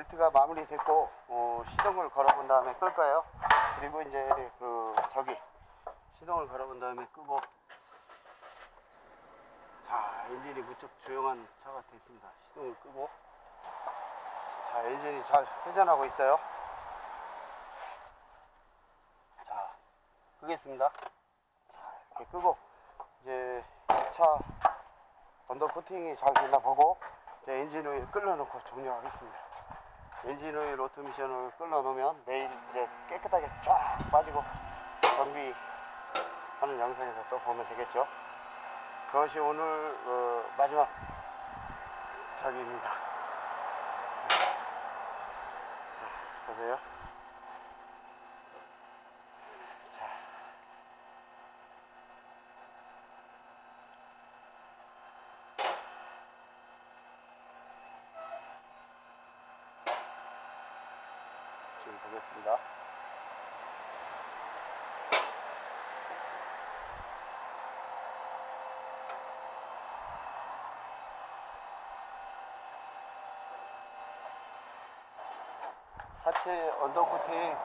벨트가 마무리됐고 어, 시동을 걸어본 다음에 끌 거예요. 그리고 이제 그 저기 시동을 걸어본 다음에 끄고 자 엔진이 무척 조용한 차가 됐습니다. 시동을 끄고 자 엔진이 잘 회전하고 있어요. 자 끄겠습니다. 자 이렇게 끄고 이제 차 언더 코팅이 잘 됐나 보고 이제 엔진 오일 끌어놓고 종료하겠습니다. 엔진 오일 오토미션을 끌어놓으면 내일 이제 깨끗하게 쫙 빠지고 정비하는 영상에서 또 보면 되겠죠. 그것이 오늘 어, 마지막 작입니다. 자 보세요. 지금 보겠습니다. 하체 언더코팅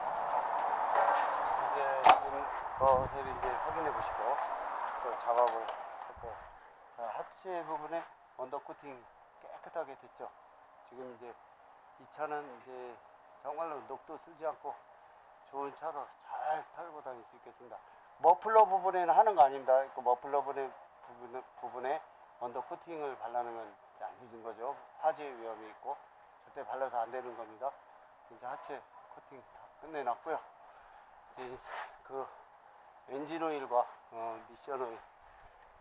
이제 지금 것을 이제 확인해 보시고 또 작업을 했고 자 하체 부분에 언더코팅 깨끗하게 됐죠. 지금 이제 이 차는 이제 정말로 녹도 쓰지 않고 좋은 차로 잘 타고 다닐 수 있겠습니다. 머플러 부분에는 하는 거 아닙니다. 그 머플러 부분에, 부분에, 부분에 언더 코팅을 바르는 건안 늦은 거죠. 화재 위험이 있고 절대 발라서 안 되는 겁니다. 이제 하체 코팅 다 끝내놨고요. 이제 그 엔진 오일과 어, 미션 오일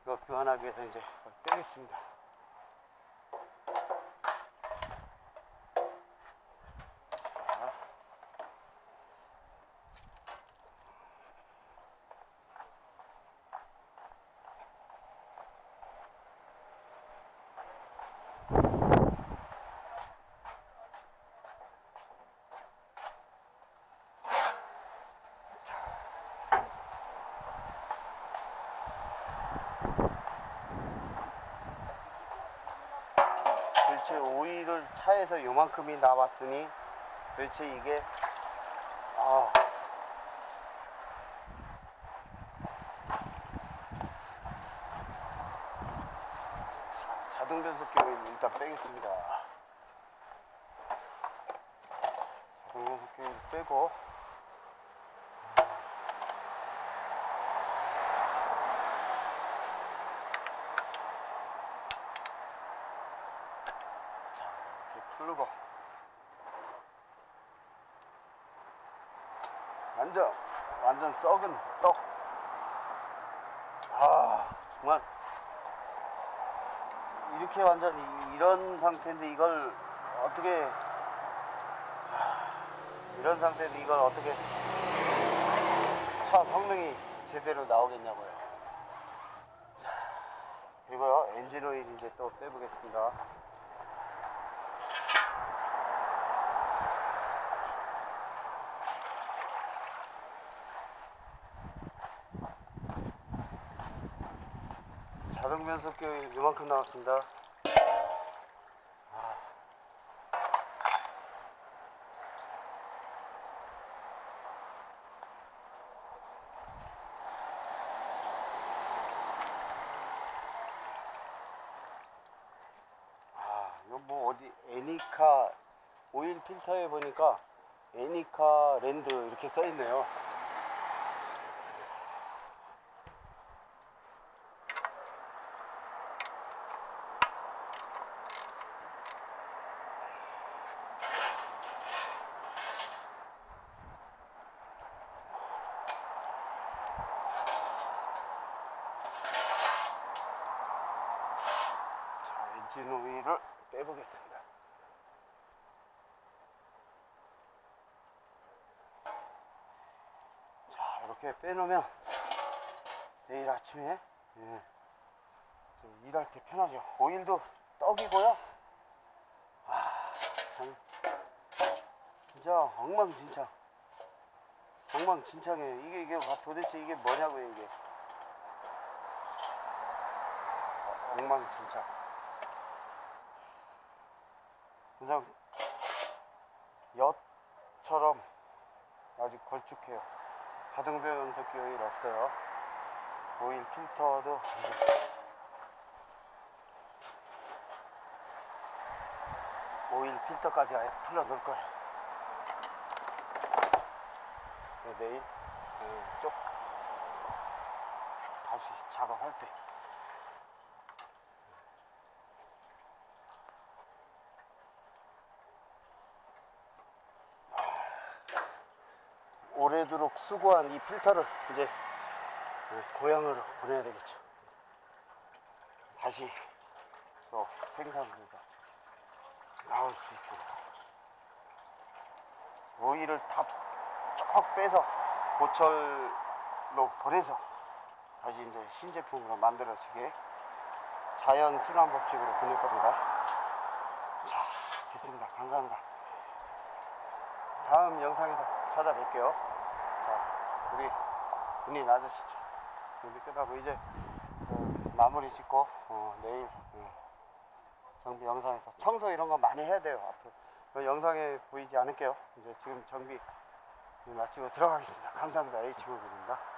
이거 교환하기 위해서 이제 빼겠습니다. 도대체 오일을 차에서 요만큼이 나왔으니 도대체 이게 아 자, 자동 변속기 오일 일단 빼겠습니다. 자동 변속기 오일 빼고 자, 이렇게 풀르고 완전 완전 썩은 떡. 아 정말 이렇게 완전 이- 이런 상태인데 이걸 어떻게 하, 이런 상태인데 이걸 어떻게 차 성능이 제대로 나오겠냐고요. 자, 그리고요 엔진 오일 이제 또 빼보겠습니다. 자동 변속기 이만큼 나왔습니다. 아. 아, 이거 뭐 어디 애니카 오일 필터에 보니까 애니카 랜드 이렇게 써 있네요. 자, 엔 진 오일을 빼보겠습니다. 자, 이렇게 빼놓으면 내일 아침에 예, 좀 일할 때 편하죠. 오일도 떡이고요. 아, 참, 진짜 엉망진창. 엉망진창이에요. 이게 이게 도대체 이게 뭐냐고요, 이게. 엉망진창. 그냥 저처럼 아주 걸쭉해요. 가등배 연석기 오일 없어요. 오일 필터도 오일 필터까지 아예 풀러 놓을 거예요. 네, 내일 네, 쪽 다시 작업할 때 오래도록 수고한 이 필터를 이제 네, 고향으로 보내야 되겠죠. 다시 또 생산부가 나올 수 있도록 오일을 다쭉 빼서 고철로 보내서 다시 이제 신제품으로 만들어지게 자연 순환 법칙으로 보낼 겁니다. 자, 됐습니다. 감사합니다. 다음 영상에서 찾아뵐게요. 자, 우리 군인 아저씨죠. 준비 끝나고 이제 어, 마무리 짓고 어, 내일 어, 정비 영상에서 청소 이런 거 많이 해야 돼요. 앞으로 그 영상에 보이지 않을게요. 이제 지금 정비 마치고 들어가겠습니다. 감사합니다. H모빌입니다.